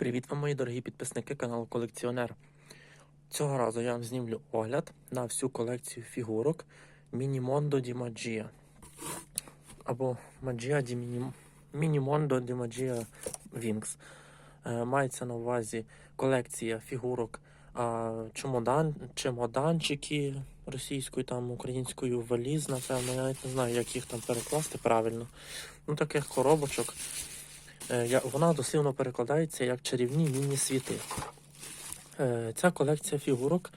Привіт вам, мої дорогі підписники каналу Колекціонер. Цього разу я вам знімлю огляд на всю колекцію фігурок Мінімондо Ді Маджія. Або Маджія Ді Міні... Мінімондо Ді Маджія Вінкс. Е, мається на увазі колекція фігурок а, чемодан... чемоданчики російською, там, українською валіз, напевно. Я навіть не знаю, як їх там перекласти правильно. Ну, таких коробочок. Е, Вона дослівно перекладається як чарівні міні-світи. Е, Ця колекція фігурок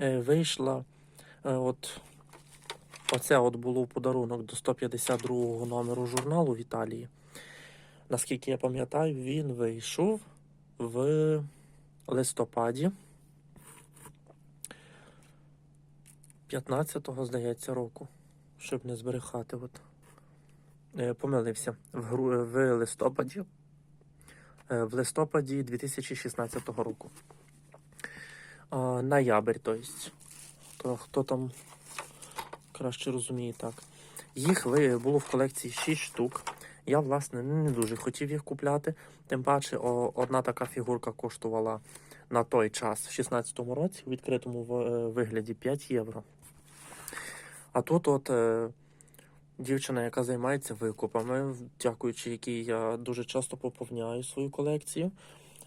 е, вийшла. От, оце от було подарунок до 152-го номеру журналу в Італії. Наскільки я пам'ятаю, він вийшов в листопаді 15-го, здається, року. Щоб не зберехати. От. Помилився. В, гру... в листопаді в листопаді 2016 року. Ноябрь, то есть. То хто там краще розуміє так. Їх було в колекції 6 штук. Я, власне, не дуже хотів їх купляти. Тим паче, одна така фігурка коштувала на той час, в 16-му році, у відкритому е, вигляді 5 євро. А тут от. Дівчина, яка займається викупами, дякуючи якій я дуже часто поповняю свою колекцію,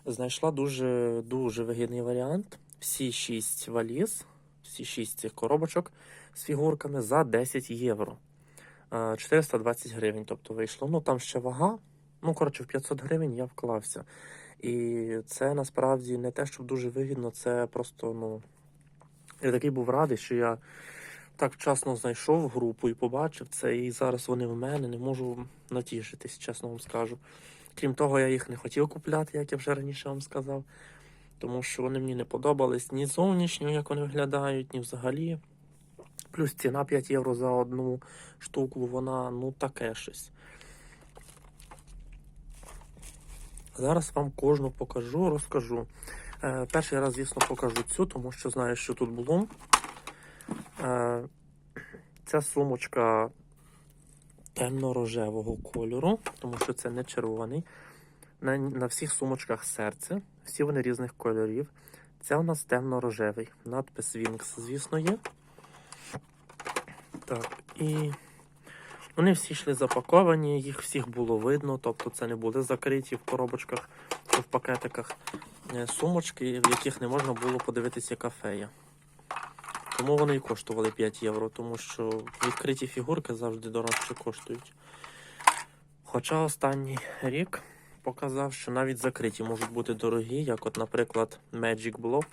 знайшла дуже дуже вигідний варіант. Всі шість валіз, всі шість цих коробочок з фігурками за 10 євро. Е, 420 гривень, тобто вийшло. Ну там ще вага. Ну, коротше, в 500 гривень я вклався. І це насправді не те, щоб дуже вигідно, це просто, ну. Я такий був радий, що я так вчасно знайшов групу і побачив це, і зараз вони в мене не можу натішитись, чесно вам скажу. Крім того, я їх не хотів купляти, як я вже раніше вам сказав, тому що вони мені не подобались ні зовнішньо, як вони виглядають, ні взагалі. Плюс ціна 5 євро за одну штуку, вона ну таке щось. Зараз вам кожну покажу, розкажу. Е, перший раз, звісно, покажу цю, тому що знаю, що тут було. Ця сумочка темно-рожевого кольору, тому що це не червоний. На, на всіх сумочках серце, всі вони різних кольорів. Це у нас темно-рожевий. Надпис Wings, звісно, є. Так, і вони всі йшли запаковані, їх всіх було видно, тобто це не були закриті в коробочках в пакетиках е, сумочки, в яких не можна було подивитися кафея. Тому вони і коштували 5 євро, тому що відкриті фігурки завжди дорожче коштують. Хоча останній рік показав, що навіть закриті можуть бути дорогі, як, от, наприклад, Magic Blob,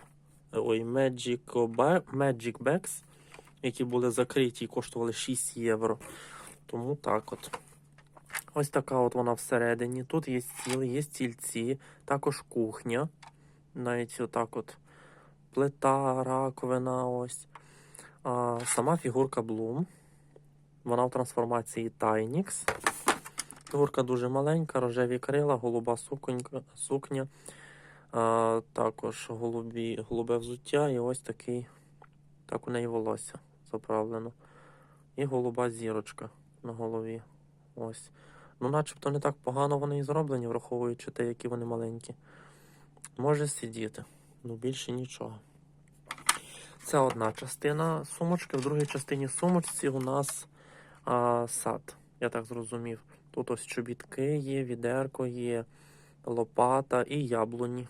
ой, Magic, Magic Bags, які були закриті і коштували 6 євро. Тому так от. Ось така от вона всередині. Тут є стіл, є стільці, також кухня. Навіть отак от плита, раковина, ось. А, сама фігурка Bloom. Вона в трансформації Tynix. Фігурка дуже маленька, рожеві крила, голуба суконька, сукня. А, також голубі, голубе взуття і ось такий. Так у неї волосся заправлено. І голуба зірочка на голові. Ось. Ну, начебто не так погано вони і зроблені, враховуючи те, які вони маленькі. Може сидіти. Ну, більше нічого. Це одна частина сумочки. В другій частині сумочці у нас а, сад. Я так зрозумів. Тут ось чобітки є, відерко є, лопата і яблуні.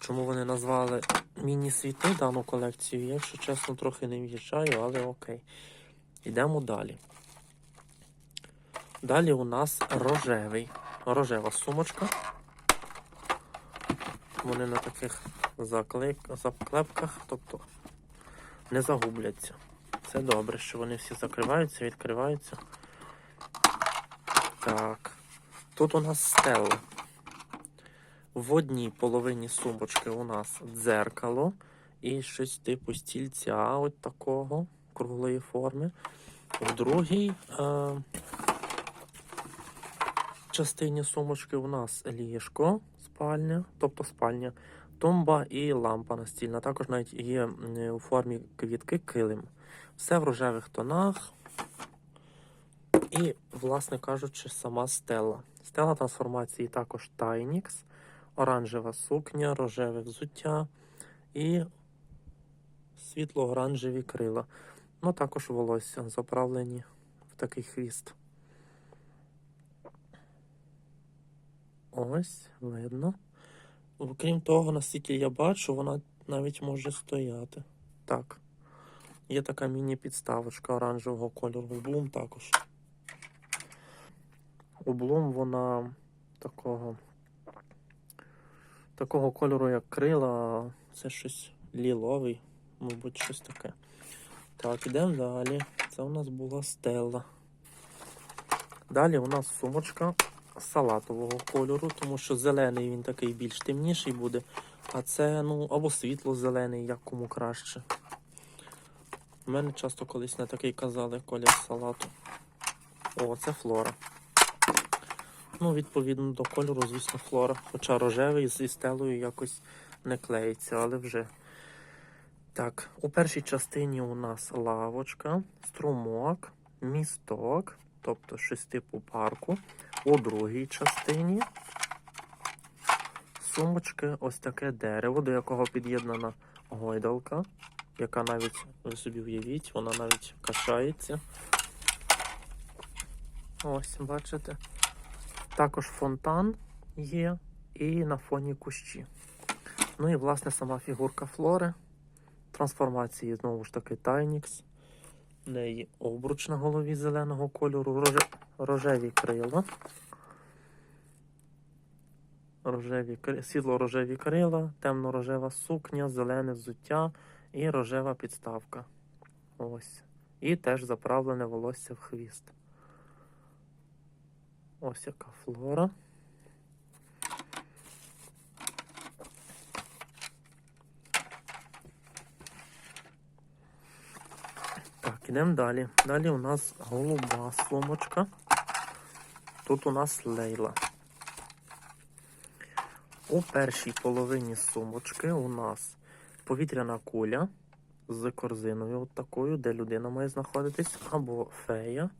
Чому вони назвали міні-світи дану колекцію? Я, якщо чесно, трохи не в'їжджаю, але окей. Йдемо далі. Далі у нас рожевий. Рожева сумочка. Вони на таких. Заклепках, тобто не загубляться. Це добре, що вони всі закриваються, відкриваються. Так. Тут у нас стелла. В одній половині сумочки у нас дзеркало і щось типу стільця от такого круглої форми. В другій е, частині сумочки у нас ліжко, спальня, тобто спальня, тумба і лампа настільна. Також навіть є у формі квітки килим. Все в рожевих тонах. І, власне кажучи, сама стела. Стела трансформації також Tynix. оранжева сукня, рожеве взуття і світло-оранжеві крила. Ну, також волосся заправлені в такий хвіст. Ось, видно. Окрім того, наскільки я бачу, вона навіть може стояти. Так. Є така міні-підставочка оранжевого кольору. У Блум також. У Блум вона такого такого кольору, як крила, це щось ліловий, мабуть, щось таке. Так, ідемо далі. Це у нас була стелла. Далі у нас сумочка салатового кольору, тому що зелений він такий більш темніший буде, а це ну, або світло-зелений, як кому краще. У мене часто колись на такий казали колір салату. О, це флора. Ну, відповідно до кольору, звісно, флора. Хоча рожевий зі стелою якось не клеїться, але вже. Так, у першій частині у нас лавочка, струмок, місток, тобто щось типу парку. У другій частині сумочки ось таке дерево, до якого під'єднана гойдалка, яка навіть, ви собі уявіть, вона навіть качається. Ось, бачите. Також фонтан є і на фоні кущі. Ну і власне сама фігурка флори. Трансформації знову ж таки Тайнікс. В неї обруч на голові зеленого кольору. Рожеві крила. Рожеві, кри- світло-рожеві крила, темно-рожева сукня, зелене взуття і рожева підставка. Ось. І теж заправлене волосся в хвіст. Ось яка флора. Так, ідемо далі. Далі у нас голуба сумочка. Тут у нас лейла. У першій половині сумочки у нас повітряна куля з корзиною от такою, де людина має знаходитись, або фея.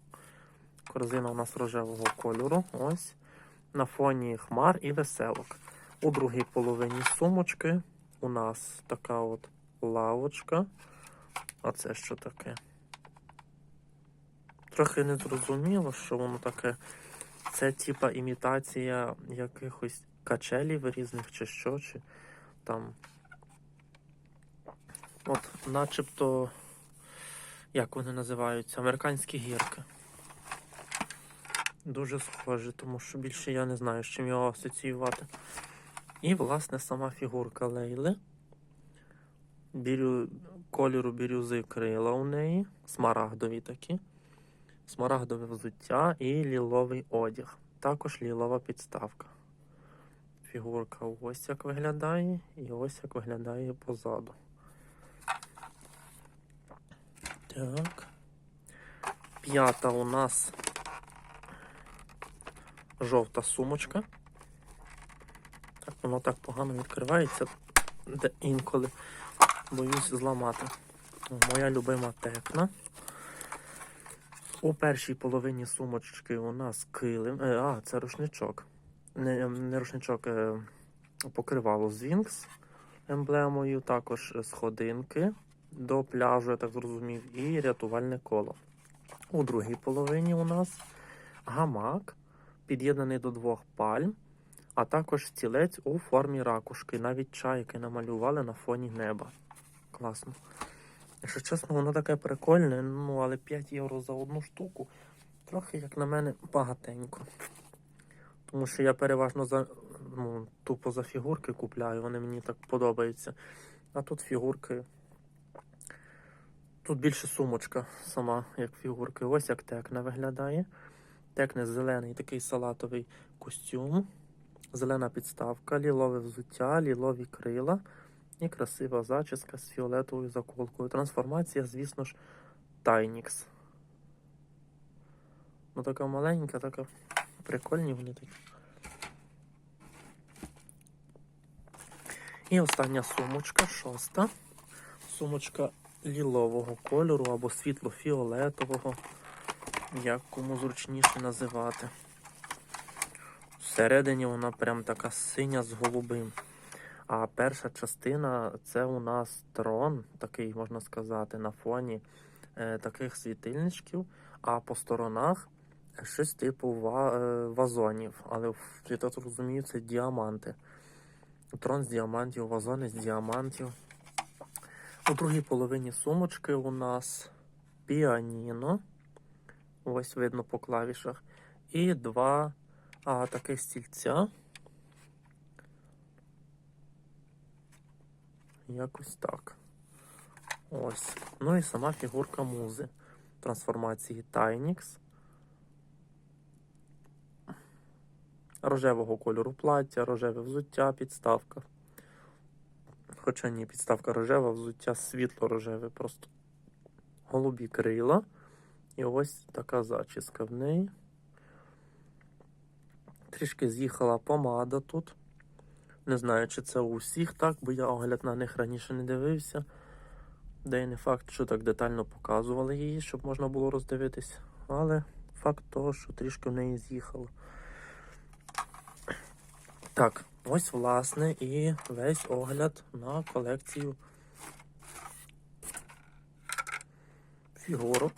Корзина у нас рожевого кольору. Ось. На фоні хмар і веселок. У другій половині сумочки у нас така от лавочка. А це що таке? Трохи не зрозуміло, що воно таке. Це типа імітація якихось качелів різних чи що, чи там. От, начебто, як вони називаються? Американські гірки. Дуже схоже, тому що більше я не знаю, з чим його асоціювати. І, власне, сама фігурка Лейли. Бірю... Кольору бірюзи крила у неї, смарагдові такі, смарагдове взуття і ліловий одяг. Також лілова підставка. Фігурка ось як виглядає, і ось як виглядає позаду. Так. П'ята у нас жовта сумочка. Так, воно так погано відкривається, де інколи боюсь зламати. Моя любима текна. У першій половині сумочки у нас килим. Е, а, це рушничок. Не, не рушничок, е, покривало з Вінкс емблемою, також сходинки до пляжу, я так зрозумів, і рятувальне коло. У другій половині у нас гамак, під'єднаний до двох пальм, а також стілець у формі ракушки. Навіть чайки намалювали на фоні неба. Класно. Якщо чесно, воно таке прикольне, ну але 5 євро за одну штуку. Трохи, як на мене, багатенько. Тому що я переважно за, ну, тупо за фігурки купляю, вони мені так подобаються. А тут фігурки. Тут більше сумочка сама, як фігурки. Ось як текна виглядає. Текне зелений такий салатовий костюм, зелена підставка, лілове взуття, лілові крила і красива зачіска з фіолетовою заколкою. Трансформація, звісно ж, Тайнікс. Ну така маленька, така прикольні вони такі. І остання сумочка, шоста. Сумочка лілового кольору або світло-фіолетового, як кому зручніше називати. Всередині вона прям така синя з голубим. А перша частина це у нас трон, такий можна сказати, на фоні е, таких світильничків, а по сторонах щось типу е, вазонів. Але я так розумію, це діаманти. Трон з діамантів, вазони з діамантів. У другій половині сумочки у нас піаніно. Ось видно по клавішах. І два а, таких стільця. Якось так. Ось. Ну і сама фігурка музи. Трансформації Tynix. Рожевого кольору плаття, рожеве взуття, підставка. Хоча ні, підставка рожева, взуття світло-рожеве, просто голубі крила. І ось така зачіска в неї. Трішки з'їхала помада тут. Не знаю, чи це у всіх так, бо я огляд на них раніше не дивився. Де й не факт, що так детально показували її, щоб можна було роздивитись. Але факт того, що трішки в неї з'їхало. Так, ось власне і весь огляд на колекцію фігурок.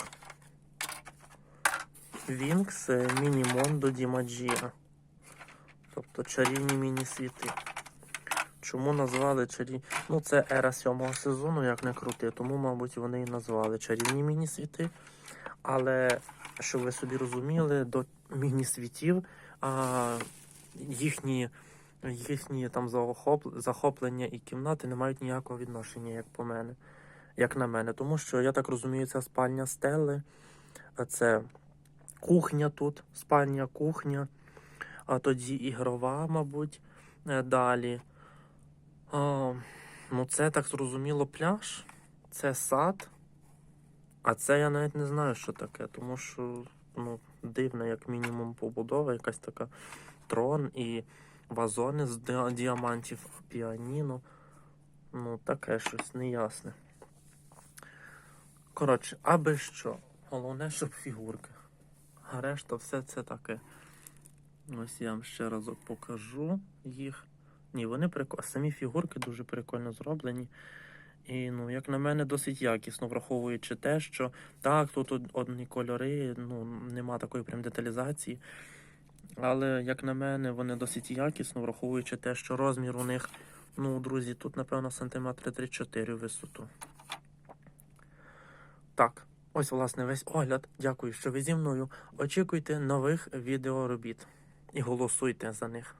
Вінкс Мінімондо Дімаджія. Тобто чарівні міні-світи. Чому назвали чарівні? Ну, це ера сьомого сезону, як не крути, тому, мабуть, вони і назвали чарівні міні-світи. Але, щоб ви собі розуміли, до міні-світів а, їхні, їхні там захоп- захоплення і кімнати не мають ніякого відношення, як по мене, як на мене. Тому що, я так розумію, це спальня Стелли, а це кухня тут, спальня, кухня, а тоді ігрова, мабуть, е, далі. Ну, це так зрозуміло пляж, це сад. А це я навіть не знаю, що таке, тому що ну, дивна, як мінімум, побудова, якась така трон і вазони з діамантів, піаніно. Ну, таке щось неясне. Коротше, аби що. Головне, щоб фігурки. А решта все це таке. Ось я вам ще разок покажу їх. Ні, вони прикольні. Самі фігурки дуже прикольно зроблені. І, ну, як на мене, досить якісно, враховуючи те, що так, тут одні кольори, ну, нема такої прям деталізації. Але, як на мене, вони досить якісно, враховуючи те, що розмір у них, ну, друзі, тут, напевно, сантиметри 3-4 висоту. Так, ось, власне, весь огляд. Дякую, що ви зі мною. Очікуйте нових відеоробіт і голосуйте за них.